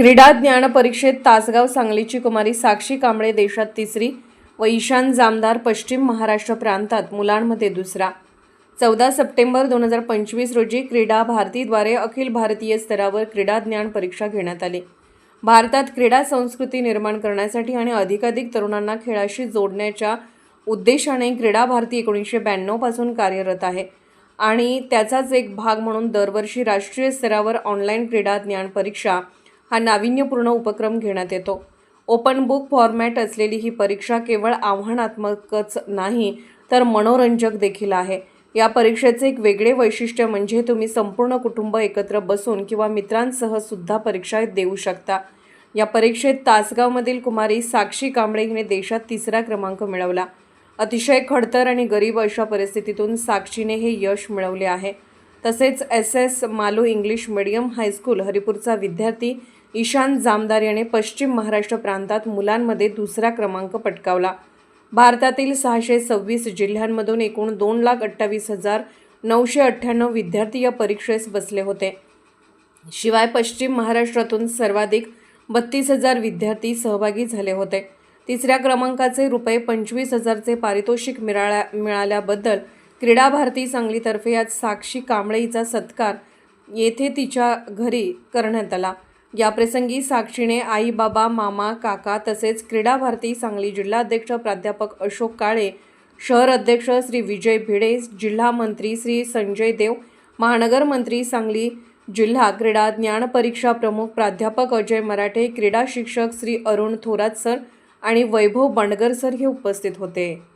क्रीडा ज्ञान परीक्षेत तासगाव सांगलीची कुमारी साक्षी कांबळे देशात तिसरी व ईशान जामदार पश्चिम महाराष्ट्र प्रांतात मुलांमध्ये दुसरा. चौदा सप्टेंबर दोन हजार पंचवीस रोजी क्रीडा भारतीद्वारे अखिल भारतीय स्तरावर क्रीडा ज्ञान परीक्षा घेण्यात आली. भारतात क्रीडा संस्कृती निर्माण करण्यासाठी आणि अधिकाधिक तरुणांना खेळाशी जोडण्याच्या उद्देशाने क्रीडा भारती एकोणीसशे ब्याण्णवपासून कार्यरत आहे आणि त्याचाच एक भाग म्हणून दरवर्षी राष्ट्रीय स्तरावर ऑनलाईन क्रीडा ज्ञान परीक्षा हा नाविन्यपूर्ण उपक्रम घेण्यात येतो. ओपन बुक फॉर्मॅट असलेली ही परीक्षा केवळ आव्हानात्मकच नाही तर मनोरंजक देखील आहे. या परीक्षेचे एक वेगळे वैशिष्ट्य म्हणजे तुम्ही संपूर्ण कुटुंब एकत्र बसून किंवा मित्रांसह सुद्धा परीक्षा देऊ शकता. या परीक्षेत तासगावमधील कुमारी साक्षी कांबळे हिने देशात तिसरा क्रमांक मिळवला. अतिशय खडतर आणि गरीब अशा परिस्थितीतून साक्षीने हे यश मिळवले आहे. तसेच S S Malu English medium high school हरिपूरचा विद्यार्थी ईशान जामदार याने पश्चिम महाराष्ट्र प्रांतात मुलांमध्ये दुसरा क्रमांक पटकावला. भारतातील सहाशे सव्वीस जिल्ह्यांमधून एकूण दोन लाख अठ्ठावीस हजार नऊशे अठ्ठ्याण्णव विद्यार्थी या परीक्षेस बसले होते. शिवाय पश्चिम महाराष्ट्रातून सर्वाधिक बत्तीस हजार विद्यार्थी सहभागी झाले होते. तिसऱ्या क्रमांकाचे रुपये पंचवीस हजारचे पारितोषिक मिळाल्या मिळाल्याबद्दल क्रीडा भारती सांगलीतर्फे आज साक्षी कांबळेचा सत्कार येथे तिच्या घरी करण्यात आला. याप्रसंगी साक्षीने आई बाबा मामा काका तसेच क्रीडा भारती सांगली जिल्हाध्यक्ष प्राध्यापक अशोक काळे शहर अध्यक्ष श्री विजय भिडे जिल्हा मंत्री श्री संजय देव महानगर मंत्री सांगली जिल्हा क्रीडा ज्ञान परीक्षा प्रमुख प्राध्यापक अजय मराठे क्रीडा शिक्षक श्री अरुण थोरात सर आणि वैभव बंडगर सर हे उपस्थित होते.